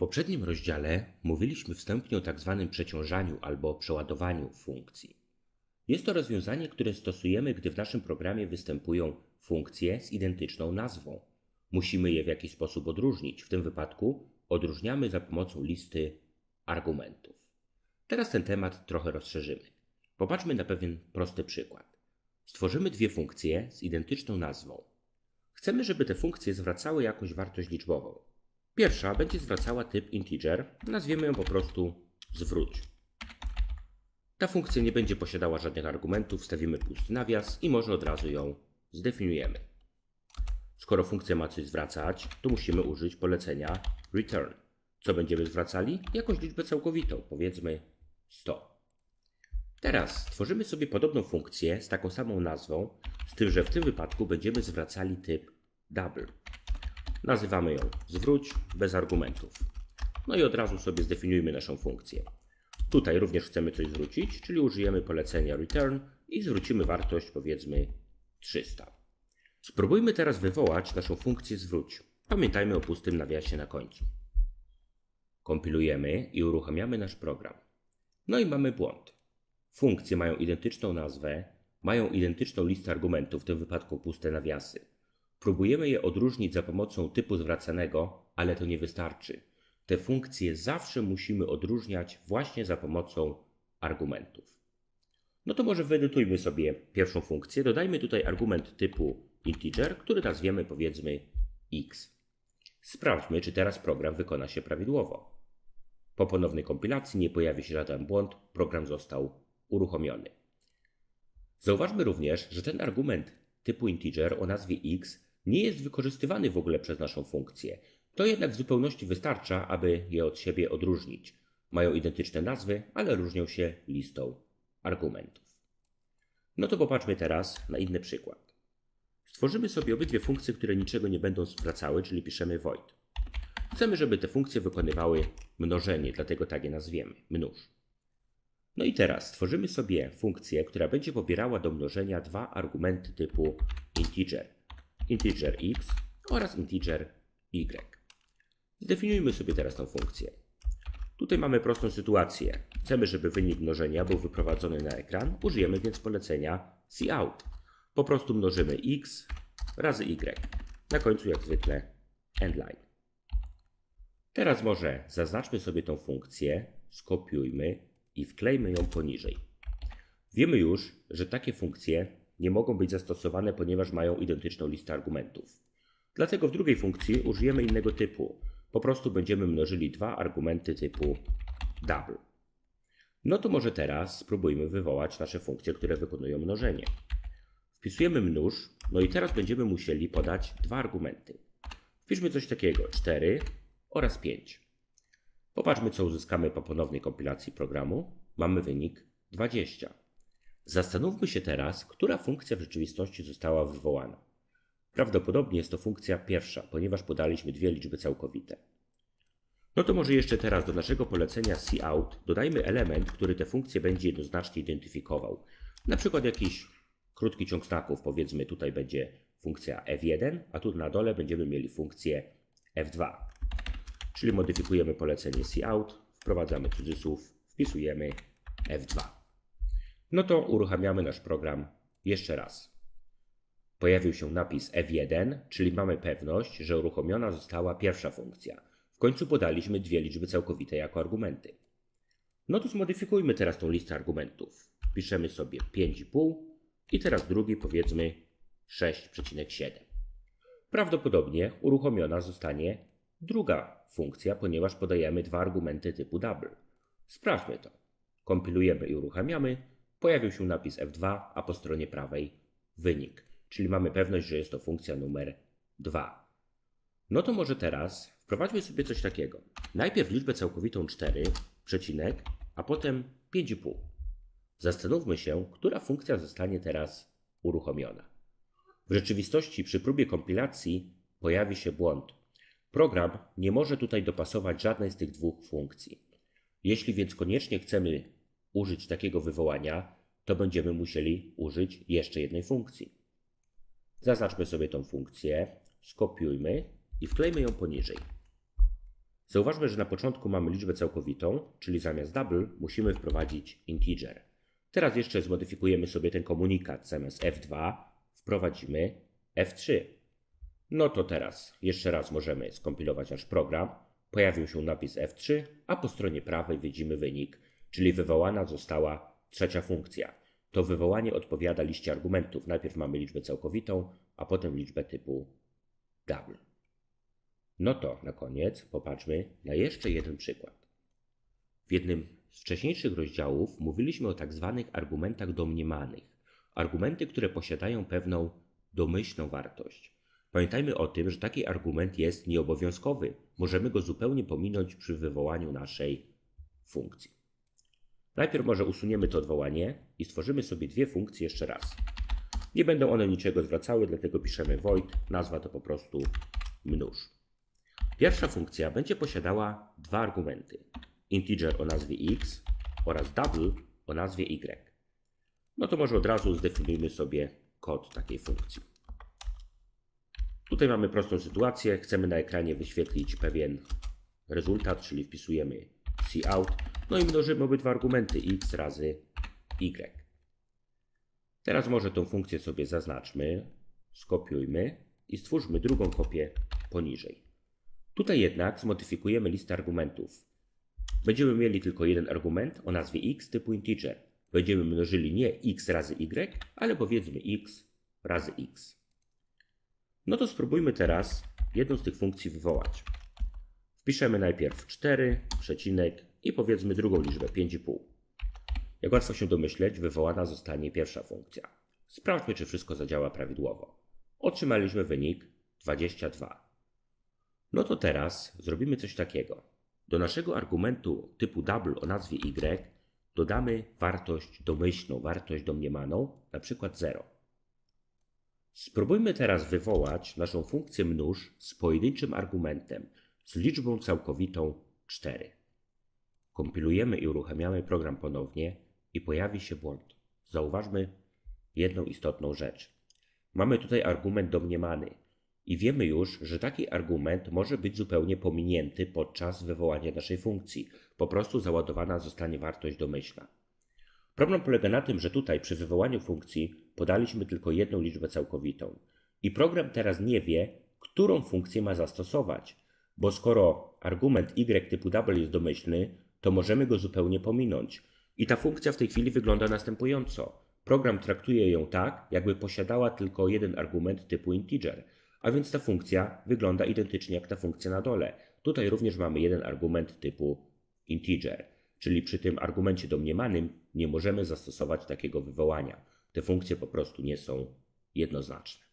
poprzednim rozdziale mówiliśmy wstępnie o tak zwanym przeciążaniu albo przeładowaniu funkcji. Jest to rozwiązanie, które stosujemy, gdy w naszym programie występują funkcje z identyczną nazwą. Musimy je w jakiś sposób odróżnić. W tym wypadku odróżniamy za pomocą listy argumentów. Teraz ten temat trochę rozszerzymy. Popatrzmy na pewien prosty przykład. Stworzymy dwie funkcje z identyczną nazwą. Chcemy, żeby te funkcje zwracały jakąś wartość liczbową. Pierwsza będzie zwracała typ integer, nazwiemy ją po prostu zwróć. Ta funkcja nie będzie posiadała żadnych argumentów, wstawimy pusty nawias i może od razu ją zdefiniujemy. Skoro funkcja ma coś zwracać, to musimy użyć polecenia return. Co będziemy zwracali? Jakąś liczbę całkowitą, powiedzmy 100. Teraz stworzymy sobie podobną funkcję z taką samą nazwą, z tym, że w tym wypadku będziemy zwracali typ double. Nazywamy ją zwróć bez argumentów. No i od razu sobie zdefiniujmy naszą funkcję. Tutaj również chcemy coś zwrócić, czyli użyjemy polecenia return i zwrócimy wartość powiedzmy 300. Spróbujmy teraz wywołać naszą funkcję zwróć. Pamiętajmy o pustym nawiasie na końcu. Kompilujemy i uruchamiamy nasz program. No i mamy błąd. Funkcje mają identyczną nazwę, mają identyczną listę argumentów, w tym wypadku puste nawiasy. Próbujemy je odróżnić za pomocą typu zwracanego, ale to nie wystarczy. Te funkcje zawsze musimy odróżniać właśnie za pomocą argumentów. No to może wyedytujmy sobie pierwszą funkcję. Dodajmy tutaj argument typu integer, który nazwiemy powiedzmy x. Sprawdźmy, czy teraz program wykona się prawidłowo. Po ponownej kompilacji nie pojawi się żaden błąd, program został uruchomiony. Zauważmy również, że ten argument typu integer o nazwie x nie jest wykorzystywany w ogóle przez naszą funkcję. To jednak w zupełności wystarcza, aby je od siebie odróżnić. Mają identyczne nazwy, ale różnią się listą argumentów. No to popatrzmy teraz na inny przykład. Stworzymy sobie obydwie funkcje, które niczego nie będą zwracały, czyli piszemy void. Chcemy, żeby te funkcje wykonywały mnożenie, dlatego tak je nazwiemy, mnóż. No i teraz stworzymy sobie funkcję, która będzie pobierała do mnożenia dwa argumenty typu integer, integer x oraz integer y. Zdefiniujmy sobie teraz tą funkcję. Tutaj mamy prostą sytuację. Chcemy, żeby wynik mnożenia był wyprowadzony na ekran, użyjemy więc polecenia cout. Po prostu mnożymy x razy y. Na końcu jak zwykle endline. Teraz może zaznaczmy sobie tą funkcję, skopiujmy i wklejmy ją poniżej. Wiemy już, że takie funkcje nie mogą być zastosowane, ponieważ mają identyczną listę argumentów. Dlatego w drugiej funkcji użyjemy innego typu. Po prostu będziemy mnożyli dwa argumenty typu double. No to może teraz spróbujmy wywołać nasze funkcje, które wykonują mnożenie. Wpisujemy mnóż, no i teraz będziemy musieli podać dwa argumenty. Wpiszmy coś takiego 4 oraz 5. Popatrzmy, co uzyskamy po ponownej kompilacji programu. Mamy wynik 20. Zastanówmy się teraz, która funkcja w rzeczywistości została wywołana. Prawdopodobnie jest to funkcja pierwsza, ponieważ podaliśmy dwie liczby całkowite. No to może jeszcze teraz do naszego polecenia cout dodajmy element, który tę funkcję będzie jednoznacznie identyfikował. Na przykład jakiś krótki ciąg znaków, powiedzmy tutaj będzie funkcja f1, a tu na dole będziemy mieli funkcję f2. Czyli modyfikujemy polecenie cout, wprowadzamy cudzysłów, wpisujemy f2. No to uruchamiamy nasz program jeszcze raz. Pojawił się napis F1, czyli mamy pewność, że uruchomiona została pierwsza funkcja. W końcu podaliśmy dwie liczby całkowite jako argumenty. No to zmodyfikujmy teraz tą listę argumentów. Piszemy sobie 5,5 i teraz drugi powiedzmy 6,7. Prawdopodobnie uruchomiona zostanie druga funkcja, ponieważ podajemy dwa argumenty typu double. Sprawdźmy to. Kompilujemy i uruchamiamy. Pojawił się napis F2, a po stronie prawej wynik czyli mamy pewność, że jest to funkcja numer 2. No to może teraz wprowadźmy sobie coś takiego. Najpierw liczbę całkowitą 4, przecinek, a potem 5,5. Zastanówmy się, która funkcja zostanie teraz uruchomiona. W rzeczywistości przy próbie kompilacji pojawi się błąd. Program nie może tutaj dopasować żadnej z tych dwóch funkcji. Jeśli więc koniecznie chcemy użyć takiego wywołania, to będziemy musieli użyć jeszcze jednej funkcji. Zaznaczmy sobie tą funkcję, skopiujmy i wklejmy ją poniżej. Zauważmy, że na początku mamy liczbę całkowitą, czyli zamiast double musimy wprowadzić integer. Teraz jeszcze zmodyfikujemy sobie ten komunikat. Zamiast F2 wprowadzimy F3. No to teraz jeszcze raz możemy skompilować nasz program. Pojawił się napis F3, a po stronie prawej widzimy wynik, czyli wywołana została trzecia funkcja. To wywołanie odpowiada liście argumentów. Najpierw mamy liczbę całkowitą, a potem liczbę typu double. No to na koniec popatrzmy na jeszcze jeden przykład. W jednym z wcześniejszych rozdziałów mówiliśmy o tak zwanych argumentach domniemanych. Argumenty, które posiadają pewną domyślną wartość. Pamiętajmy o tym, że taki argument jest nieobowiązkowy. Możemy go zupełnie pominąć przy wywołaniu naszej funkcji. Najpierw może usuniemy to odwołanie i stworzymy sobie dwie funkcje jeszcze raz. Nie będą one niczego zwracały, dlatego piszemy void, nazwa to po prostu mnóż. Pierwsza funkcja będzie posiadała dwa argumenty. Integer o nazwie x oraz double o nazwie y. No to może od razu zdefiniujmy sobie kod takiej funkcji. Tutaj mamy prostą sytuację. Chcemy na ekranie wyświetlić pewien rezultat, czyli wpisujemy cout, no i mnożymy obydwa argumenty x razy y. Teraz może tą funkcję sobie zaznaczmy, skopiujmy i stwórzmy drugą kopię poniżej. Tutaj jednak zmodyfikujemy listę argumentów. Będziemy mieli tylko jeden argument o nazwie x typu integer. Będziemy mnożyli nie x razy y, ale powiedzmy x razy x. No to spróbujmy teraz jedną z tych funkcji wywołać. Wpiszemy najpierw 4, przecinek i powiedzmy drugą liczbę 5,5. Jak łatwo się domyśleć, wywołana zostanie pierwsza funkcja. Sprawdźmy, czy wszystko zadziała prawidłowo. Otrzymaliśmy wynik 22. No to teraz zrobimy coś takiego. Do naszego argumentu typu double o nazwie y dodamy wartość domyślną, wartość domniemaną, na przykład 0. Spróbujmy teraz wywołać naszą funkcję mnóż z pojedynczym argumentem, z liczbą całkowitą 4. Kompilujemy i uruchamiamy program ponownie i pojawi się błąd. Zauważmy jedną istotną rzecz. Mamy tutaj argument domniemany i wiemy już, że taki argument może być zupełnie pominięty podczas wywołania naszej funkcji. Po prostu załadowana zostanie wartość domyślna. Problem polega na tym, że tutaj przy wywołaniu funkcji podaliśmy tylko jedną liczbę całkowitą i program teraz nie wie, którą funkcję ma zastosować, bo skoro argument y typu double jest domyślny, to możemy go zupełnie pominąć. I ta funkcja w tej chwili wygląda następująco. Program traktuje ją tak, jakby posiadała tylko jeden argument typu integer, a więc ta funkcja wygląda identycznie jak ta funkcja na dole. Tutaj również mamy jeden argument typu integer, czyli przy tym argumencie domniemanym nie możemy zastosować takiego wywołania. Te funkcje po prostu nie są jednoznaczne.